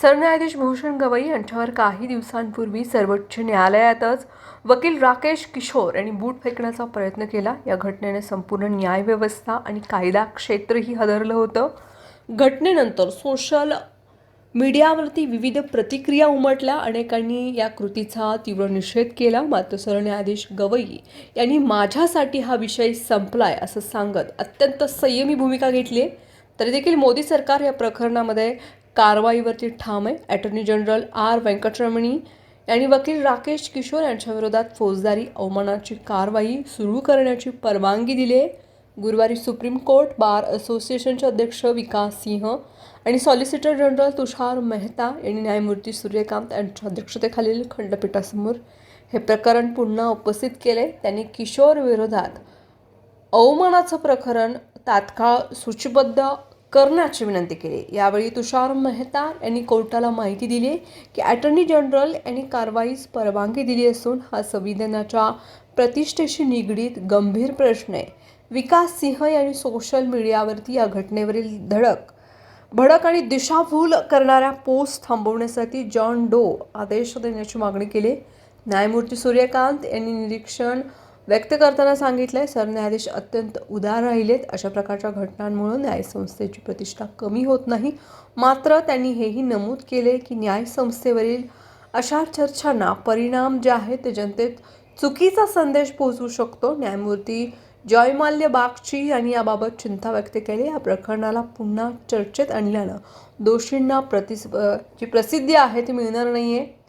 सरन्यायाधीश भूषण गवई यांच्यावर काही दिवसांपूर्वी सर्वोच्च न्यायालयातच वकील राकेश किशोर यांनी बूट फेकण्याचा प्रयत्न केला. या घटनेने संपूर्ण न्यायव्यवस्था आणि कायदा क्षेत्रही हदरलं होतं. घटनेनंतर सोशल मीडियावरती विविध प्रतिक्रिया उमटल्या. अनेकांनी या कृतीचा तीव्र निषेध केला. मात्र सरन्यायाधीश गवई यांनी माझ्यासाठी हा विषय संपलाय असं सांगत अत्यंत संयमी भूमिका घेतली आहे तरी देखील मोदी सरकार या प्रकरणामध्ये कारवाईवरती ठाम आहे. Attorney general R. व्यंकटरमणी यांनी वकील राकेश किशोर यांच्याविरोधात फौजदारी अवमानाची कारवाई सुरू करण्याची परवानगी दिली आहे. गुरुवारी सुप्रीम कोर्ट बार असोसिएशनचे अध्यक्ष विकास सिंह आणि सॉलिसिटर जनरल तुषार मेहता यांनी न्यायमूर्ती सूर्यकांत यांच्या अध्यक्षतेखालील खंडपीठासमोर हे प्रकरण पुन्हा उपस्थित केले. त्यांनी किशोर विरोधात अवमानाचं प्रकरण तात्काळ सूचीबद्ध करण्याची विनंती केली. यावेळी तुषार मेहता यांनी कोर्टाला माहिती दिली की अटर्नी जनरल यांनी कारवाईस परवानगी दिली असून हा संविधानाच्या प्रतिष्ठेशी निगडीत गंभीर प्रश्न आहे. विकास सिंह यांनी सोशल मीडियावरती या घटनेवरील धडक भडक आणि दिशाभूल करणाऱ्या पोस्ट थांबवण्यासाठी जॉन डो आदेश देण्याची मागणी केली. न्यायमूर्ती सूर्यकांत यांनी निरीक्षण व्यक्त करताना सांगितलंय सरन्यायाधीश अत्यंत उदार राहिलेत. अशा प्रकारच्या घटनांमुळे न्यायसंस्थेची प्रतिष्ठा कमी होत नाही. मात्र त्यांनी हेही नमूद केले की न्यायसंस्थेवरील अशा चर्चांना परिणाम जे आहेत ते जनतेत चुकीचा संदेश पोहोचू शकतो. न्यायमूर्ती जयमाल्य बागची यांनी याबाबत चिंता व्यक्त केली. या प्रकरणाला पुन्हा चर्चेत आणल्यानं दोषींना प्रतिस जी प्रसिद्धी आहे ती मिळणार नाही आहे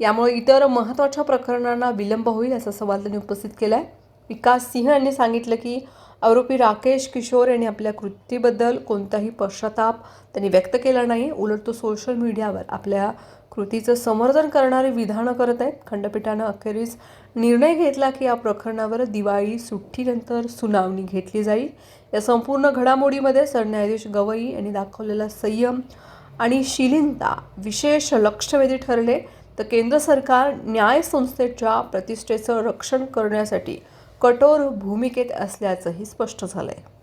यामुळे इतर महत्त्वाच्या प्रकरणांना विलंब होईल असा सवाल त्यांनी उपस्थित केला आहे विकास सिंह यांनी सांगितलं की आरोपी राकेश किशोर यांनी आपल्या कृतीबद्दल कोणताही पश्चाताप त्यांनी व्यक्त केला नाही. उलट तो सोशल मीडियावर आपल्या कृतीचं समर्थन करणारी विधानं करत आहेत. खंडपीठानं अखेरीस निर्णय घेतला की या प्रकरणावर दिवाळी सुट्टीनंतर सुनावणी घेतली जाईल. या संपूर्ण घडामोडीमध्ये सरन्यायाधीश गवई यांनी दाखवलेला संयम आणि शिलीनता विशेष लक्षवेधी ठरले. तर केंद्र सरकार न्यायसंस्थेच्या प्रतिष्ठेचं रक्षण करण्यासाठी कठोर भूमिकेत असल्याचंही स्पष्ट झालं आहे